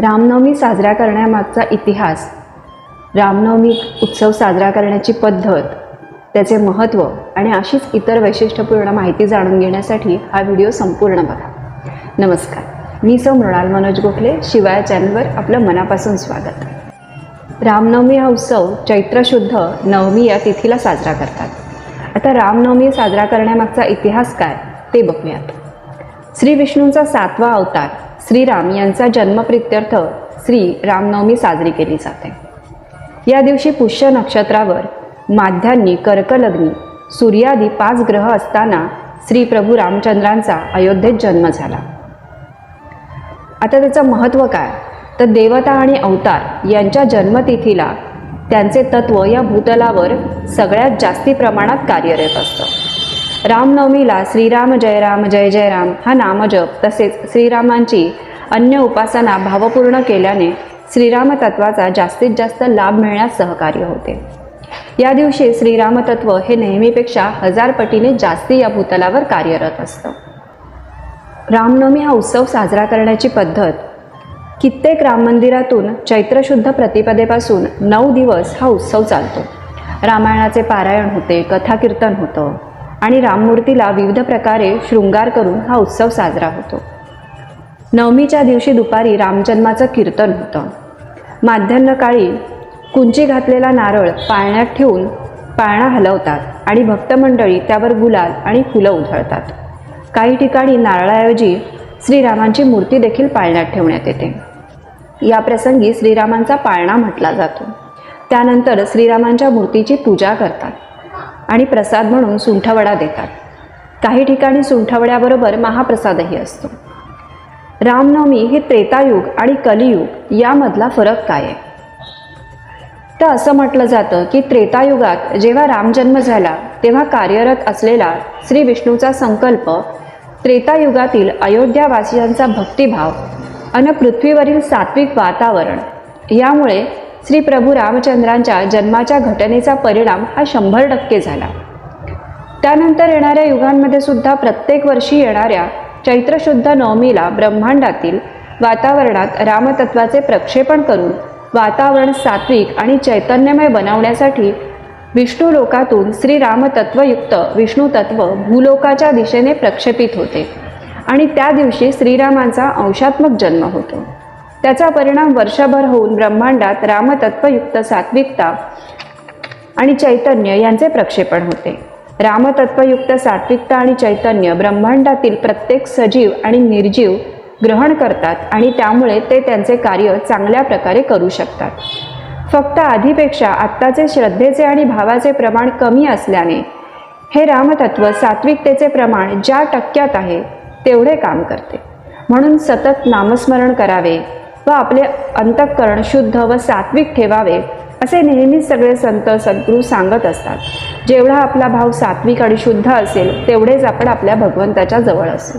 रामनवमी साजरा करण्यामागचा इतिहास. रामनवमी उत्सव साजरा करण्याची पद्धत त्याचे महत्त्व आणि अशीच इतर वैशिष्ट्यपूर्ण माहिती जाणून घेण्यासाठी हा व्हिडिओ संपूर्ण बघा. नमस्कार. मी सौ मृणाल मनोज गोखले शिवाय चॅनलवर आपलं मनापासून स्वागत. रामनवमी हा उत्सव चैत्र शुद्ध नवमी या तिथीला साजरा करतात. आता रामनवमी साजरा करण्यामागचा इतिहास काय ते बघूयात. श्री विष्णूंचा सातवा अवतार श्रीराम यांचा जन्मप्रित्यर्थ श्री रामनवमी साजरी केली जाते. या दिवशी पुष्य नक्षत्रावर माध्यांनी कर्कलग्नी सूर्यादी पाच ग्रह असताना श्री प्रभू रामचंद्रांचा अयोध्येत जन्म झाला. आता त्याचं महत्त्व काय? तर देवता आणि अवतार यांच्या जन्मतिथीला त्यांचे तत्व या भूतलावर सगळ्यात जास्ती प्रमाणात कार्यरत असतं. रामनवमीला श्रीराम जय राम जय जय राम हा नामजप तसेच श्रीरामांची अन्य उपासना भावपूर्ण केल्याने श्रीराम तत्वाचा जास्तीत जास्त लाभ मिळण्यास सहकार्य होते. या दिवशी श्रीरामतत्व हे नेहमीपेक्षा हजार पटीने जास्ती या भूतलावर कार्यरत असतं. रामनवमी हा उत्सव साजरा करण्याची पद्धत कित्येक राम मंदिरातून चैत्रशुद्ध प्रतिपदेपासून नऊ दिवस हा उत्सव चालतो. रामायणाचे पारायण होते कथाकीर्तन होतं. आणि राममूर्तीला विविध प्रकारे शृंगार करून हा उत्सव साजरा होतो. नवमीच्या दिवशी दुपारी रामजन्माचं कीर्तन होतं. माध्यान्हकाळी कुंची घातलेला नारळ पाळण्यात ठेवून पाळणा हलवतात आणि भक्तमंडळी त्यावर गुलाल आणि फुलं उधळतात. काही ठिकाणी नारळाऐवजी श्रीरामांची मूर्ती देखील पाळण्यात ठेवण्यात येते. या प्रसंगी श्रीरामांचा पाळणा म्हटला जातो. त्यानंतर श्रीरामांच्या मूर्तीची पूजा करतात. आणि प्रसाद म्हणून सुंठवडा देतात. काही ठिकाणी सुंठवड्याबरोबर महाप्रसादही असतो. रामनवमी हे त्रेतायुग आणि कलियुग यामधला फरक काय आहे? तर असं म्हटलं जातं की त्रेतायुगात जेव्हा रामजन्म झाला तेव्हा कार्यरत असलेला श्री विष्णूचा संकल्प त्रेतायुगातील अयोध्यावासियांचा भक्तिभाव आणि पृथ्वीवरील सात्विक वातावरण यामुळे श्री प्रभू रामचंद्रांच्या जन्माच्या घटनेचा परिणाम हा शंभर टक्के झाला. त्यानंतर येणाऱ्या युगांमध्ये सुद्धा प्रत्येक वर्षी येणाऱ्या चैत्रशुद्ध नवमीला ब्रह्मांडातील वातावरणात रामतत्वाचे प्रक्षेपण करून वातावरण सात्विक आणि चैतन्यमय बनवण्यासाठी विष्णू लोकातून श्रीरामतत्वयुक्त विष्णुतत्व भूलोकाच्या दिशेने प्रक्षेपित होते आणि त्या दिवशी श्रीरामांचा अंशात्मक जन्म होतो. त्याचा परिणाम वर्षभर होऊन ब्रह्मांडात रामतत्वयुक्त सात्विकता आणि चैतन्य यांचे प्रक्षेपण होते. रामतत्वयुक्त सात्विकता आणि चैतन्य ब्रह्मांडातील प्रत्येक सजीव आणि निर्जीव ग्रहण करतात आणि त्यामुळे ते त्यांचे कार्य चांगल्या प्रकारे करू शकतात. फक्त आधीपेक्षा आत्ताचे श्रद्धेचे आणि भावाचे प्रमाण कमी असल्याने हे रामतत्व सात्विकतेचे प्रमाण ज्या टक्क्यात आहे तेवढे काम करते. म्हणून सतत नामस्मरण करावे व आपले अंतःकरण शुद्ध व सात्विक ठेवावे असे नेहमीच सगळे संत सद्गुरू सांगत असतात. जेवढा आपला भाव सात्विक आणि शुद्ध असेल तेवढेच आपण आपल्या भगवंताच्या जवळ असू.